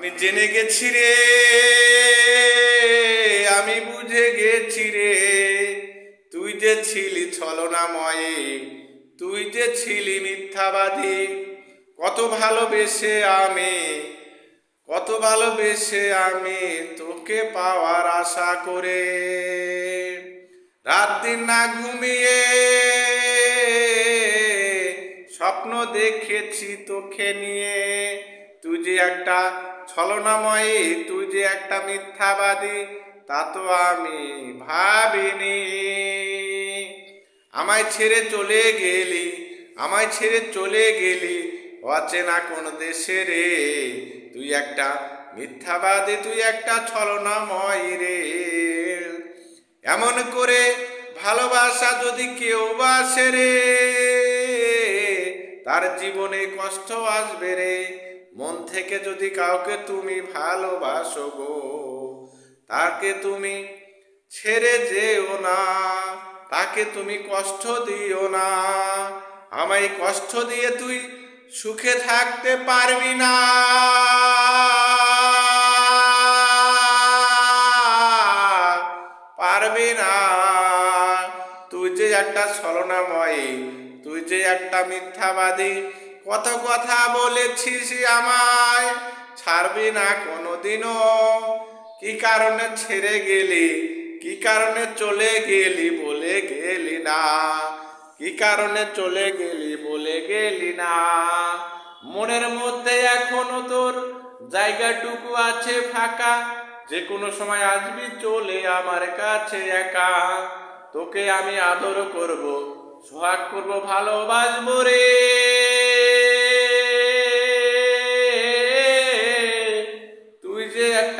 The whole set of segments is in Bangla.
আমি জেনে গেছি রে, আমি বুঝে গেছি রে। তুই যে ছিলি ছলনাময়ে, তুই যে ছিলি মিথ্যাবাদী, কত ভালোবেসে আমি, কত ভালোবেসে আমি তোকে পাওয়ার আশা করে। রাত দিন না ঘুমিয়ে স্বপ্ন দেখেছি তোকে নিয়ে। তুই যে একটা ছলনাময়ী, তুই যে একটা মিথ্যাবাদী, তা তো আমি ভাবিনি। আমায় ছেড়ে চলে গেলি, আমায় ছেড়ে চলে গেলি, অচেনা কোন দেশে রে। তুই একটা মিথ্যাবাদী, তুই একটা ছলনাময় রে। এমন করে ভালোবাসা যদি কেউ বাসে রে, তার জীবনে কষ্ট আসবে রে। মন থেকে যদি কাউকে তুমি ভালোবাসো গো, তাকে তুমি ছেড়ে যেও না, তাকে তুমি কষ্ট দিও না। আমায় কষ্ট দিয়ে তুই সুখে থাকতে পারবি না। পারবি না। তুই যে একটা ছলনাময়ী, তুই যে একটা মিথ্যাবাদী কত কথা বলেছিস আমায়? ছাড়বি না কোনোদিনও। কি কারণে ছেড়ে গেলি? কি কারণে চলে গেলি বলে গেলি না। কি কারণে চলে গেলি বলে গেলি না। মনের মধ্যে এখনও তোর জায়গাটুকু আছে ফাঁকা। যে কোনো সময় আসবি চলে আমার কাছে একা। তোকে আমি আদর করব, সোহাগ করব, ভালোবাসবো রে।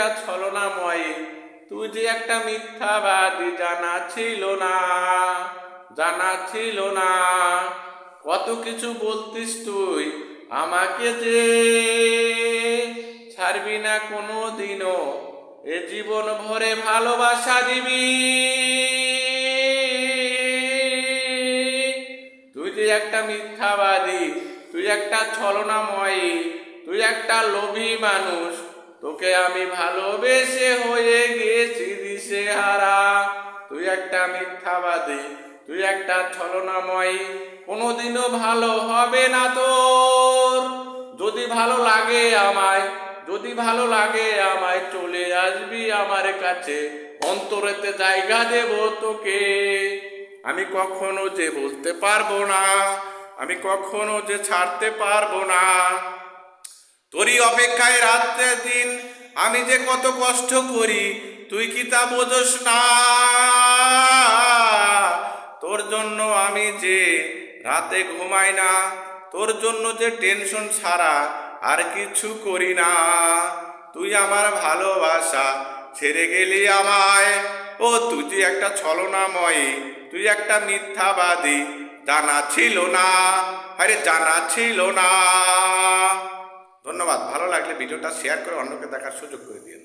একটা ছলনাময়। তুই যে একটা মিথ্যাবাদী, জানা ছিল না, জানা ছিল না। কত কিছু বলতিস তুই আমাকে যে। ছাড়বি না কোনো দিনও এ জীবন ভরে ভালোবাসা দিবি। তুই যে একটা মিথ্যাবাদী, তুই একটা ছলনাময়ী, তুই একটা লোভী মানুষ তোকে আমি ভালোবেসে হয়ে গেছি, দিশে হারা। তুই একটা মিথ্যাবাদী, তুই একটা ছলনাময়ী। কোনোদিনও ভালো হবে না তোর। যদি ভালো লাগে আমায়, যদি ভালো লাগে আমায়, চলে আসবি আমার কাছে। অন্তরেতে জায়গা দেব তোকে। আমি কখনো যে বলতে পারব না, আমি কখনো যে ছাড়তে পারব না। তোরই অপেক্ষায় রাত্রে দিন আমি যে কত কষ্ট করি, তুই কি তা বোঝস না? তোর জন্য আমি যে রাতে ঘুমাই না, তোর জন্য যে টেনশন ছাড়া আর কিছু করি না। তুই আমার ভালোবাসা ছেড়ে গেলি আমায়। ও, তুই যে একটা ছলনাময়ী, তুই একটা মিথ্যাবাদী, জানা ছিল না। আরে, জানা ছিল না। ধন্যবাদ। ভালো লাগলে ভিডিওটা শেয়ার করে অন্যকে দেখার সুযোগ করে দিন